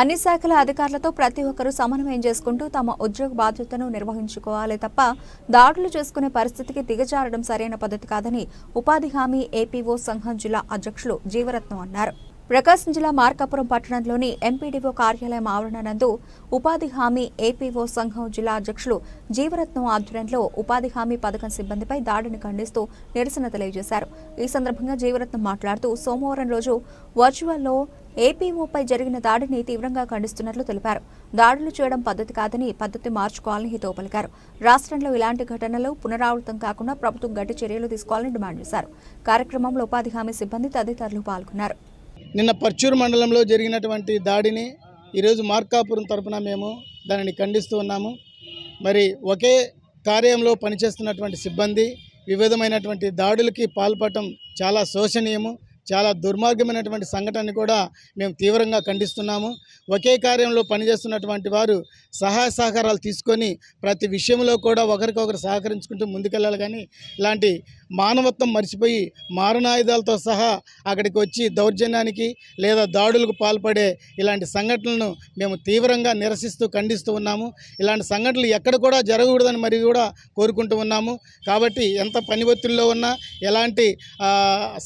అన్ని శాఖల అధికారులతో ప్రతి ఒక్కరూ సమన్వయం చేసుకుంటూ తమ ఉద్యోగ బాధ్యతను నిర్వహించుకోవాలి తప్ప దాడులు చేసుకునే పరిస్థితికి దిగజారడం సరైన పద్ధతి కాదని ఉపాధి హామీ ఏపీఓ సంఘం జిల్లా అధ్యక్షులు జీవరత్నం అన్నారు. ప్రకాశం జిల్లా మార్కాపురం పట్టణంలోని ఎంపీడీఓ కార్యాలయం ఆవరణ నందు ఉపాధి హామీ ఏపీఓ సంఘం జిల్లా అధ్యక్షులు జీవరత్నం ఆధ్వర్యంలో ఉపాధి హామీ పథకం సిబ్బందిపై దాడిని ఖండిస్తూ నిరసన తెలియజేశారు. ఈ సందర్భంగా జీవరత్నం మాట్లాడుతూ సోమవారం రోజు వర్చువల్లో ఏపీఓపై జరిగిన దాడిని తీవ్రంగా ఖండిస్తున్నట్లు తెలిపారు. దాడులు చేయడం పద్ధతి కాదని పద్ధతి మార్చుకోవాలని హితవు పలికారు. రాష్ట్రంలో ఇలాంటి ఘటనలు పునరావృతం కాకుండా ప్రభుత్వం గట్టి చర్యలు తీసుకోవాలని డిమాండ్ చేశారు. కార్యక్రమంలో ఉపాధి హామీ సిబ్బంది తదితరులు పాల్గొన్నారు. నిన్న పర్చూరు మండలంలో జరిగినటువంటి దాడిని ఈరోజు మార్కాపురం తరపున మేము దానిని ఖండిస్తూ ఉన్నాము. మరి ఒకే కార్యంలో పనిచేస్తున్నటువంటి సిబ్బంది వివిధమైనటువంటి దాడులకి పాల్పడటం చాలా శోచనీయము చాలా దుర్మార్గమైనటువంటి సంఘటనని కూడా మేము తీవ్రంగా ఖండిస్తున్నాము. ఒకే కార్యంలో పనిచేస్తున్నటువంటి వారు సహాయ సహకారాలు తీసుకొని ప్రతి విషయంలో కూడా ఒకరికొకరు సహకరించుకుంటూ ముందుకెళ్ళాలి కానీ ఇలాంటి మానవత్వం మర్చిపోయి మారణాయుధాలతో సహా అక్కడికి వచ్చి దౌర్జన్యానికి లేదా దాడులకు పాల్పడే ఇలాంటి సంఘటనలను మేము తీవ్రంగా నిరసిస్తూ ఖండిస్తూ ఉన్నాము. ఇలాంటి సంఘటనలు ఎక్కడ కూడా జరగకూడదని మరి కూడా కోరుకుంటూ ఉన్నాము. కాబట్టి ఎంత పని ఒత్తిడిలో ఉన్నా ఎలాంటి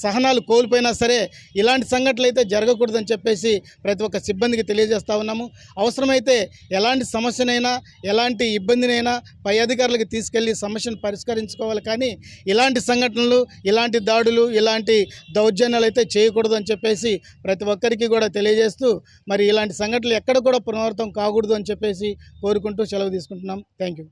సహనాలు కోల్పోయినా సరే ఇలాంటి సంఘటనలు అయితే జరగకూడదని చెప్పేసి ప్రతి ఒక్క సిబ్బందికి తెలియజేస్తూ ఉన్నాము. అవసరమైతే ఎలాంటి సమస్యనైనా ఎలాంటి ఇబ్బందినైనా పై అధికారులకు తీసుకెళ్ళి సమస్యను పరిష్కరించుకోవాలి. కానీ ఇలాంటి సంఘటనలు ఇలాంటి దాడులు ఇలాంటి దౌర్జన్యాలు అయితే చేయకూడదు అని చెప్పేసి ప్రతి ఒక్కరికి కూడా తెలియజేస్తూ మరి ఇలాంటి సంఘటనలు ఎక్కడ కూడా పునరావృతం కాకూడదు అని చెప్పేసి కోరుకుంటూ సెలవు తీసుకుంటున్నాం. Thank you